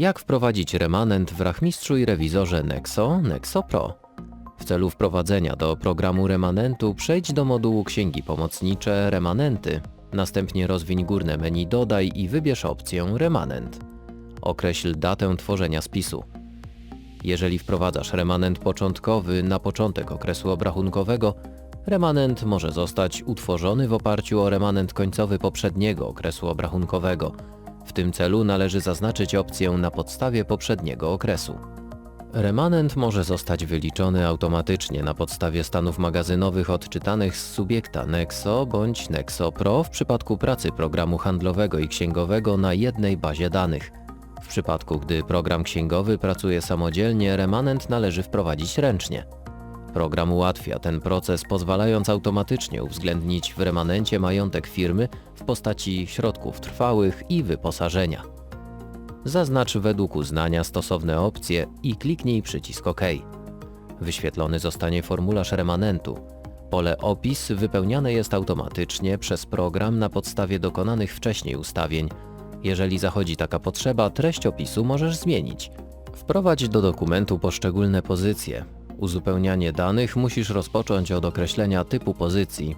Jak wprowadzić remanent w rachmistrzu i rewizorze Nexo, Nexo Pro? W celu wprowadzenia do programu remanentu przejdź do modułu Księgi Pomocnicze Remanenty. Następnie rozwiń górne menu Dodaj i wybierz opcję Remanent. Określ datę tworzenia spisu. Jeżeli wprowadzasz remanent początkowy na początek okresu obrachunkowego, remanent może zostać utworzony w oparciu o remanent końcowy poprzedniego okresu obrachunkowego. W tym celu należy zaznaczyć opcję na podstawie poprzedniego okresu. Remanent może zostać wyliczony automatycznie na podstawie stanów magazynowych odczytanych z subiekta Nexo bądź Nexo Pro w przypadku pracy programu handlowego i księgowego na jednej bazie danych. W przypadku, gdy program księgowy pracuje samodzielnie, remanent należy wprowadzić ręcznie. Program ułatwia ten proces, pozwalając automatycznie uwzględnić w remanencie majątek firmy w postaci środków trwałych i wyposażenia. Zaznacz według uznania stosowne opcje i kliknij przycisk OK. Wyświetlony zostanie formularz remanentu. Pole opis wypełniane jest automatycznie przez program na podstawie dokonanych wcześniej ustawień. Jeżeli zachodzi taka potrzeba, treść opisu możesz zmienić. Wprowadź do dokumentu poszczególne pozycje. Uzupełnianie danych musisz rozpocząć od określenia typu pozycji.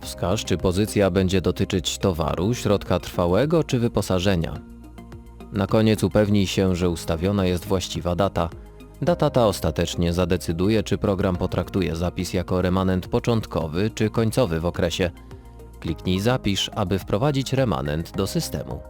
Wskaż, czy pozycja będzie dotyczyć towaru, środka trwałego czy wyposażenia. Na koniec upewnij się, że ustawiona jest właściwa data. Data ta ostatecznie zadecyduje, czy program potraktuje zapis jako remanent początkowy czy końcowy w okresie. Kliknij Zapisz, aby wprowadzić remanent do systemu.